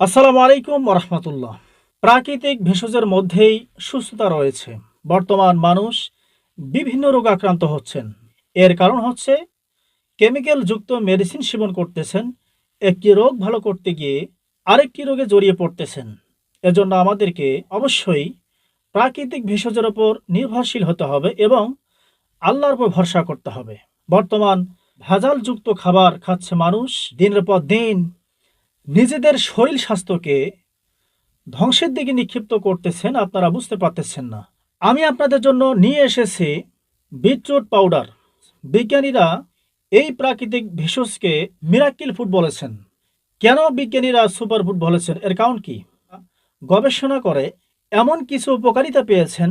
আসসালামু আলাইকুম রহমতুল্লাহ। প্রাকৃতিক ভেষজের মধ্যেই সুস্থতা রয়েছে। বর্তমান মানুষ বিভিন্ন রোগ আক্রান্ত হচ্ছেন। এর কারণ হচ্ছে কেমিক্যাল যুক্ত মেডিসিন সেবন করতেছেন, একটি রোগ ভালো করতে গিয়ে আরেকটি রোগে জড়িয়ে পড়তেছেন। এজন্য আমাদেরকে অবশ্যই প্রাকৃতিক ভেষজের ওপর নির্ভরশীল হতে হবে এবং আল্লাহর উপর ভরসা করতে হবে। বর্তমান ভেজালযুক্ত খাবার খাচ্ছে মানুষ দিনের পর দিন। নিজেদের শরীর স্বাস্থ্যকে ধ্বংসের দিকে নিক্ষিপ্ত করতেছেন, আপনারা বুঝতে পারতেছেন না। আমি আপনাদের জন্য নিয়ে এসেছি বিটরুট পাউডার। বিজ্ঞানীরা এই প্রাকৃতিক ভেষজকে মিরাক্কিল ফুড বলেছেন। কেন বিজ্ঞানীরা সুপার ফুড বলেছেন? এর কারণ কি? গবেষণা করে এমন কিছু উপকারিতা পেয়েছেন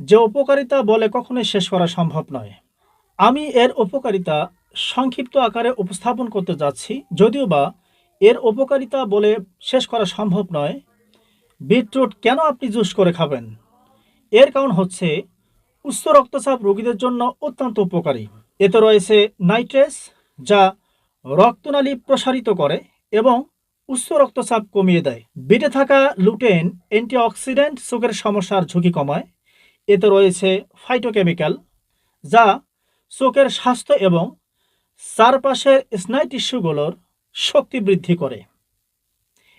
যে উপকারিতা বলে কখনোই শেষ করা সম্ভব নয়। আমি এর উপকারিতা সংক্ষিপ্ত আকারে উপস্থাপন করতে যাচ্ছি, যদিও বা এর উপকারিতা বলে শেষ করা সম্ভব নয়। বিটরুট কেন আপনি জুস করে খাবেন? এর কারণ হচ্ছে, উচ্চ রক্তচাপ রোগীদের জন্য অত্যন্ত উপকারী। এতে রয়েছে নাইট্রেস, যা রক্তনালী প্রসারিত করে এবং উচ্চ রক্তচাপ কমিয়ে দেয়। বিটে থাকা লুটেন অ্যান্টিঅক্সিডেন্ট চোখের সমস্যার ঝুঁকি কমায়। এতে রয়েছে ফাইটোকেমিক্যাল যা চোখের স্বাস্থ্য এবং চারপাশের স্নায়ু টিস্যুগুলোর শক্তি বৃদ্ধি করে।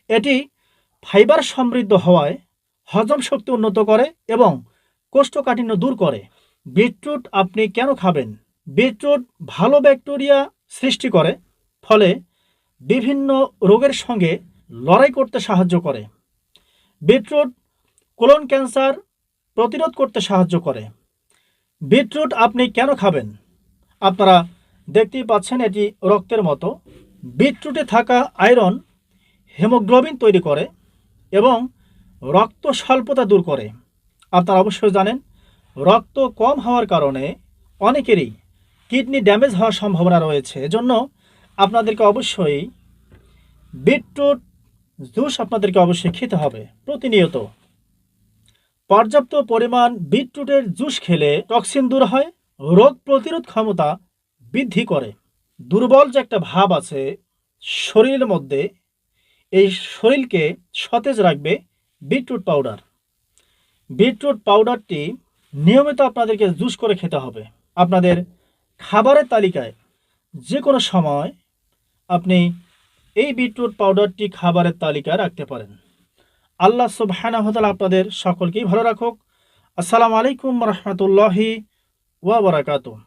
এটি ফাইবার সমৃদ্ধ হওয়ায় হজম শক্তি উন্নত করে এবং কোষ্ঠকাঠিন্য দূর করে। বিটরুট আপনি কেন খাবেন? বিটরুট ভালো ব্যাকটেরিয়া সৃষ্টি করে, ফলে বিভিন্ন রোগের সঙ্গে লড়াই করতে সাহায্য করে। বিটরুট কোলন ক্যান্সার প্রতিরোধ করতে সাহায্য করে। বিটরুট আপনি কেন খাবেন? আপনারা দেখতেই পাচ্ছেন এটি রক্তের মতো। বিটরুটে থাকা আয়রন হেমোগ্লোবিন তৈরি করে এবং রক্ত স্বল্পতা দূর করে। আপনারা অবশ্যই জানেন, রক্ত কম হওয়ার কারণে অনেকেরই কিডনি ড্যামেজ হওয়ার সম্ভাবনা রয়েছে। এজন্য আপনাদেরকে অবশ্যই বিটরুট জুস আপনাদেরকে অবশ্যই খেতে হবে প্রতিনিয়ত। পর্যাপ্ত পরিমাণ বিটরুটের জুস খেলে টক্সিন দূর হয়, রোগ প্রতিরোধ ক্ষমতা বৃদ্ধি করে। দুর্বল যে একটা ভাব আছে শরীরের মধ্যে, এই শরীরকে সতেজ রাখবে বিটরুট পাউডার। বিটরুট পাউডারটি নিয়মিত আপনাদেরকে জুস করে খেতে হবে। আপনাদের খাবারের তালিকায় যে কোনো সময় আপনি এই বিটরুট পাউডারটি খাবারের তালিকায় রাখতে পারেন। আল্লাহ সুবহানাহু ওয়া আপনাদের সকলকেই ভালো রাখুক। আসসালামু আলাইকুম রহমতুল্লাহি ওয়া বারাকাতুহু।